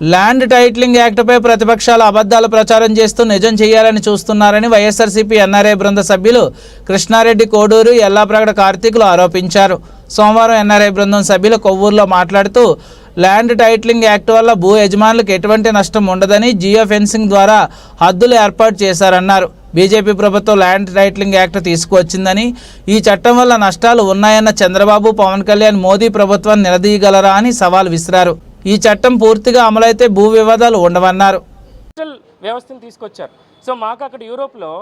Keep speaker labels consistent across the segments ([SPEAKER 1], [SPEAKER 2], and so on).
[SPEAKER 1] Land titling యాక్ట్పై ప్రతిపక్షాలు అబద్ధాలు ప్రచారం చేస్తూ నిజం చేయాలని చూస్తున్నారని వైఎస్ఆర్సీపీ ఎన్ఆర్ఐ బృంద సభ్యులు కృష్ణారెడ్డి కోడూరు ఎల్లాప్రగడ కార్తీకులు ఆరోపించారు. సోమవారం ఎన్ఆర్ఐ బృందం సభ్యులు కొవ్వూరులో మాట్లాడుతూ ల్యాండ్ టైట్లింగ్ యాక్ట్ వల్ల భూ యజమానులకు ఎటువంటి నష్టం ఉండదని జియో ఫెన్సింగ్ ద్వారా హద్దులు ఏర్పాటు చేశారన్నారు. బీజేపీ ప్రభుత్వం ల్యాండ్ టైట్లింగ్ యాక్ట్ తీసుకువచ్చిందని ఈ చట్టం వల్ల నష్టాలు ఉన్నాయన్న చంద్రబాబు పవన్ కళ్యాణ్ మోదీ ప్రభుత్వాన్ని నిలదీయగలరా అని సవాల్ విసిరారు. ఈ చట్టం పూర్తిగా అమలైతే భూ వివాదాలు ఉండవన్నారు.
[SPEAKER 2] డిజిటల్ వ్యవస్థను తీసుకొచ్చారు. సో మాకు అక్కడ యూరోప్లో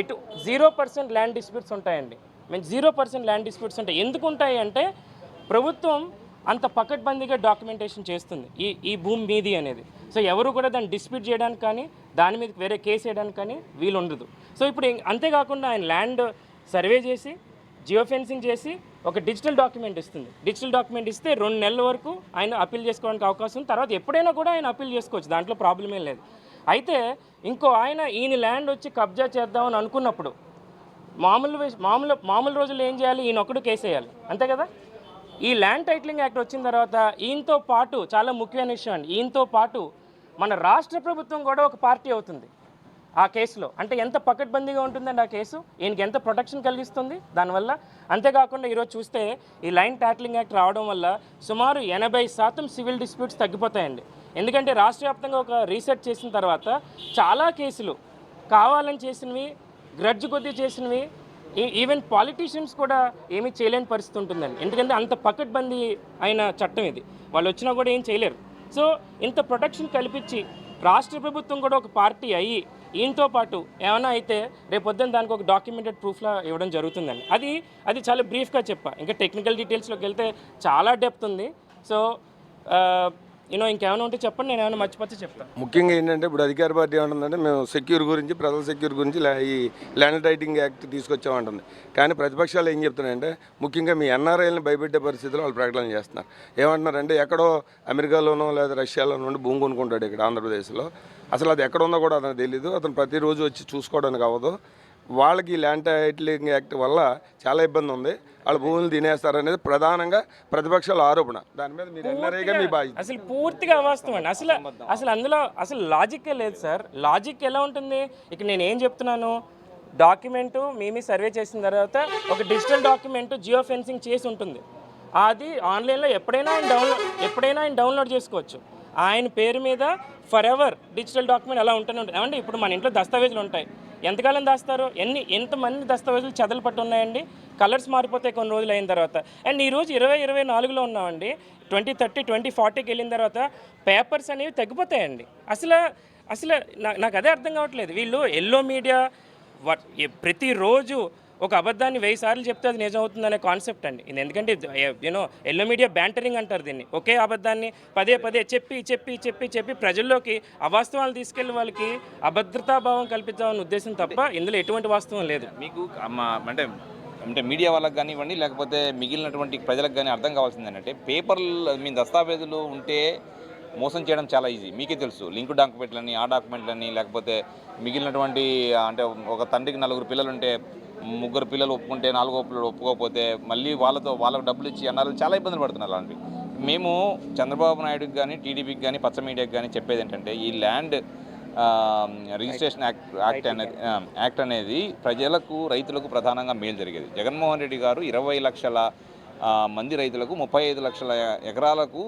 [SPEAKER 2] ఎటు జీరో పర్సెంట్ ల్యాండ్ డిస్ప్యూట్స్ ఉంటాయండి. మేము జీరో పర్సెంట్ ల్యాండ్ డిస్ప్యూట్స్ ఉంటాయి ఎందుకు ఉంటాయి అంటే ప్రభుత్వం అంత పకడ్బందీగా డాక్యుమెంటేషన్ చేస్తుంది ఈ ఈ భూమి మీది అనేది. సో ఎవరు కూడా దాన్ని డిస్ప్యూట్ చేయడానికి కానీ దాని మీద వేరే కేసు వేయడానికి కానీ వీలు ఉండదు సో ఇప్పుడు అంతేకాకుండా ఆయన ల్యాండ్ సర్వే చేసి జియో ఫెన్సింగ్ చేసి ఒక డిజిటల్ డాక్యుమెంట్ ఇస్తుంది. డిజిటల్ డాక్యుమెంట్ ఇస్తే రెండు నెలల వరకు ఆయన అప్పీల్ చేసుకోవడానికి అవకాశం ఉంది. తర్వాత ఎప్పుడైనా కూడా ఆయన అప్పీల్ చేసుకోవచ్చు. దాంట్లో ప్రాబ్లం ఏం లేదు. అయితే ఇంకో ఆయన ఈయన ల్యాండ్ వచ్చి కబ్జా చేద్దామని అనుకున్నప్పుడు మామూలు మామూలు మామూలు రోజుల్లో ఏం చేయాలి? ఈయన ఒకడు కేసేయాలి అంతే కదా? ఈ ల్యాండ్ టైటిలింగ్ యాక్ట్ వచ్చిన తర్వాత ఈయనతో పాటు చాలా ముఖ్యమైన విషయం అండి. ఈయనతో పాటు మన రాష్ట్ర ప్రభుత్వం కూడా ఒక పార్టీ అవుతుంది. ఆ కేసులో. అంటే ఎంత పకడ్బందీగా ఉంటుందండి ఆ కేసు? ఈయనకి ఎంత ప్రొటెక్షన్ కలిగిస్తుంది? దానివల్ల అంతేకాకుండా ఈరోజు చూస్తే ఈ లైన్ ట్యాక్లింగ్ యాక్ట్ రావడం వల్ల సుమారు ఎనభై శాతం సివిల్ డిస్ప్యూట్స్ తగ్గిపోతాయండి. ఎందుకంటే రాష్ట్ర వ్యాప్తంగా ఒక రీసెర్చ్ చేసిన తర్వాత చాలా కేసులు కావాలని చేసినవి గ్రడ్జ్ కొద్దీ చేసినవి ఈ- ఈవెన్ పాలిటీషియన్స్ కూడా ఏమీ చేయలేని పరిస్థితి ఉంటుందండి. ఎందుకంటే అంత పకడ్బందీ అయిన చట్టం ఇది. వాళ్ళు వచ్చినా కూడా ఏం చేయలేరు. సో ఇంత ప్రొటెక్షన్ కల్పించి రాష్ట్ర ప్రభుత్వం కూడా ఒక పార్టీ అయ్యి ఈయనతో పాటు ఏమైనా అయితే రేపొద్దున దానికి ఒక డాక్యుమెంటెడ్ ప్రూఫ్లా ఇవ్వడం జరుగుతుందండి. అది అది చాలా బ్రీఫ్గా చెప్పా. ఇంకా టెక్నికల్ డీటెయిల్స్లోకి వెళ్తే చాలా డెప్త్ ఉంది. సో యూనో ఇంకేమైనా ఉంటే చెప్పండి నేను ఏమైనా మర్చిపోతే చెప్తాను
[SPEAKER 3] ముఖ్యంగా ఏంటంటే ఇప్పుడు అధికార పార్టీ ఏమంటుందంటే మేము సెక్యూర్ గురించి ప్రజల సెక్యూర్ గురించి ఈ ల్యాండ్ రైటింగ్ యాక్ట్ తీసుకొచ్చామంటుంది. కానీ ప్రతిపక్షాలు ఏం చెప్తున్నాయంటే ముఖ్యంగా మీ ఎన్ఆర్ఐలను భయపెట్టే పరిస్థితిలో వాళ్ళు ప్రకటన చేస్తున్నారు. ఏమంటున్నారంటే ఎక్కడో అమెరికాలోనో లేదా రష్యాలోనో ఉండి భూమి కొనుక్కుంటాడు ఇక్కడ ఆంధ్రప్రదేశ్లో. అసలు అది ఎక్కడ ఉందో కూడా అతనికి తెలియదు అతను ప్రతిరోజు వచ్చి చూసుకోవడానికి అవ్వదు. వాళ్ళకి ల్యాండ్ టైటిలింగ్ యాక్ట్ వల్ల చాలా ఇబ్బంది ఉంది. వాళ్ళ భూములు తినేస్తారనేది ప్రధానంగా ప్రతిపక్షాల ఆరోపణ. దాని మీద మీరు ఎన్ఆర్ఐగా మీ బాధ్యత
[SPEAKER 2] అసలు పూర్తిగా అవాస్తవం అండి. అసలు అసలు అందులో అసలు లాజిక్కే లేదు సార్. లాజిక్ ఎలా ఉంటుంది? ఇక నేను ఏం చెప్తున్నాను? డాక్యుమెంట్ మేమే సర్వే చేసిన తర్వాత ఒక డిజిటల్ డాక్యుమెంట్ జియో ఫెన్సింగ్ చేసి ఉంటుంది. అది ఆన్లైన్లో ఎప్పుడైనా ఆయన డౌన్లోడ్ ఎప్పుడైనా ఆయన డౌన్లోడ్ చేసుకోవచ్చు. ఆయన పేరు మీద ఫర్ ఎవర్ డిజిటల్ డాక్యుమెంట్ అలా ఉంటూనే ఉంటుంది. ఏమంటే ఇప్పుడు మన ఇంట్లో దస్తావేజులు ఉంటాయి. ఎంతకాలం దాస్తారు? ఎన్ని ఎంతమంది దస్తావేజులు చెదలు పట్టు ఉన్నాయండి? కలర్స్ మారిపోతాయి కొన్ని రోజులు అయిన తర్వాత. అండ్ ఈరోజు ఇరవై ఇరవై నాలుగులో ఉన్నామండి. ట్వంటీ థర్టీ ట్వంటీ ఫార్టీకి వెళ్ళిన తర్వాత పేపర్స్ అనేవి తగ్గిపోతాయండి. అసలు అసలు నా- నాకు అదే అర్థం కావట్లేదు. వీళ్ళు ఎల్లో మీడియా వ- ప్రతిరోజు ఒక అబద్ధాన్ని వెయ్యి సార్లు చెప్తే అది నిజం అవుతుందనే కాన్సెప్ట్ అండి. ఇది ఎందుకంటే యూనో ఎల్లో మీడియా బ్యాంటరింగ్ అంటారు దీన్ని. ఒకే అబద్ధాన్ని పదే పదే చెప్పి చెప్పి చెప్పి చెప్పి ప్రజల్లోకి అవాస్తవాలు తీసుకెళ్ళి వాళ్ళకి అభద్రతాభావం కల్పించాలనే ఉద్దేశం తప్ప ఇందులో ఎటువంటి వాస్తవం లేదు.
[SPEAKER 4] మీకు అంటే అంటే మీడియా వాళ్ళకి కానివ్వండి లేకపోతే మిగిలినటువంటి ప్రజలకు కానీ అర్థం కావాల్సింది ఏంటంటే పేపర్లు మీ దస్తావేజులు ఉంటే మోసం చేయడం చాలా ఈజీ. మీకే తెలుసు. లింక్ డాక్యుమెంట్లని ఆ డాక్యుమెంట్లని లేకపోతే మిగిలినటువంటి అంటే ఒక తండ్రికి నలుగురు పిల్లలుంటే ముగ్గురు పిల్లలు ఒప్పుకుంటే నాలుగో పిల్లలు ఒప్పుకోకపోతే మళ్ళీ వాళ్ళతో వాళ్ళకు డబ్బులు ఇచ్చి అన్నారు చాలా ఇబ్బందులు పడుతున్నారు అలాంటివి. మేము చంద్రబాబు నాయుడుకి కానీ టీడీపీకి కానీ పచ్చ మీడియాకి కానీ చెప్పేది ఏంటంటే ఈ ల్యాండ్ రిజిస్ట్రేషన్ యాక్ట్ యాక్ట్ అనేది యాక్ట్ అనేది ప్రజలకు రైతులకు ప్రధానంగా మేలు జరిగేది. జగన్మోహన్ రెడ్డి గారు ఇరవై లక్షల మంది రైతులకు ముప్పై ఐదు లక్షల ఎకరాలకు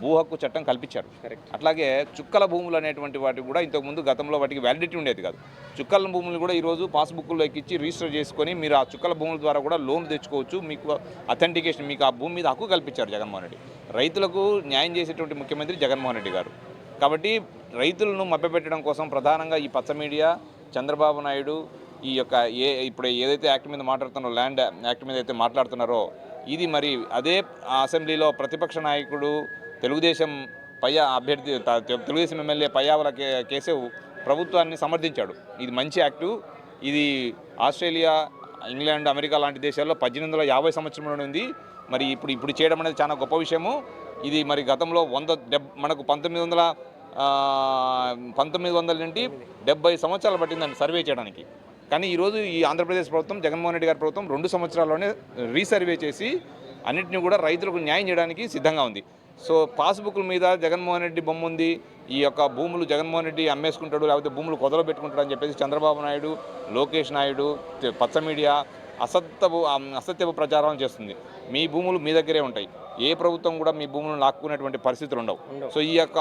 [SPEAKER 4] భూ హక్కు చట్టం కల్పించారు. అట్లాగే చుక్కల భూములు అనేటువంటి వాటికి కూడా ఇంతకుముందు గతంలో వాటికి వ్యాలిడిటీ ఉండేది కాదు. చుక్కల భూములు కూడా ఈరోజు పాస్బుక్లో ఎక్కించి రిజిస్టర్ చేసుకొని మీరు ఆ చుక్కల భూముల ద్వారా కూడా లోన్ తెచ్చుకోవచ్చు. మీకు అథెంటికేషన్ మీకు ఆ భూమి మీద హక్కు కల్పించారు జగన్మోహన్ రెడ్డి. రైతులకు న్యాయం చేసేటువంటి ముఖ్యమంత్రి జగన్మోహన్ రెడ్డి గారు. కాబట్టి రైతులను మభ్యపెట్టడం కోసం ప్రధానంగా ఈ పచ్చ మీడియా చంద్రబాబు నాయుడు ఈ యొక్క ఏ ఇప్పుడు ఏదైతే యాక్ట్ మీద మాట్లాడుతున్నారో ల్యాండ్ యాక్ట్ మీద అయితే మాట్లాడుతున్నారో ఇది మరి అదే అసెంబ్లీలో ప్రతిపక్ష నాయకుడు తెలుగుదేశం పయ్యా అభ్యర్థి తెలుగుదేశం ఎమ్మెల్యే పయ్యావల కే కేశవ్ ప్రభుత్వాన్ని సమర్థించాడు. ఇది మంచి యాక్టు. ఇది ఆస్ట్రేలియా ఇంగ్లాండ్ అమెరికా లాంటి దేశాల్లో పద్దెనిమిది వందల యాభై సంవత్సరంలో ఉంది. మరి ఇప్పుడు ఇప్పుడు చేయడం అనేది చాలా గొప్ప విషయము. ఇది మరి గతంలో వంద డెబ్ మనకు పంతొమ్మిది వందల పంతొమ్మిది వందల నుండి డెబ్బై సంవత్సరాలు పట్టిందండి సర్వే చేయడానికి. కానీ ఈరోజు ఈ ఆంధ్రప్రదేశ్ ప్రభుత్వం జగన్మోహన్ రెడ్డి గారి ప్రభుత్వం రెండు సంవత్సరాల్లోనే రీసర్వే చేసి అన్నింటినీ కూడా రైతులకు న్యాయం చేయడానికి సిద్ధంగా ఉంది. సో పాస్బుక్ల మీద జగన్మోహన్ రెడ్డి బొమ్మ ఉంది. ఈ యొక్క భూములు జగన్మోహన్ రెడ్డి అమ్మేసుకుంటాడు లేకపోతే భూములు కుదరలో పెట్టుకుంటాడు అని చెప్పేసి చంద్రబాబు నాయుడు లోకేష్ నాయుడు పచ్చ మీడియా అసత్యపు అసత్యపు ప్రచారం చేస్తుంది. మీ భూములు మీ దగ్గరే ఉంటాయి. ఏ ప్రభుత్వం కూడా మీ భూములను లాక్కునేటువంటి పరిస్థితులు ఉండవు. సో ఈ యొక్క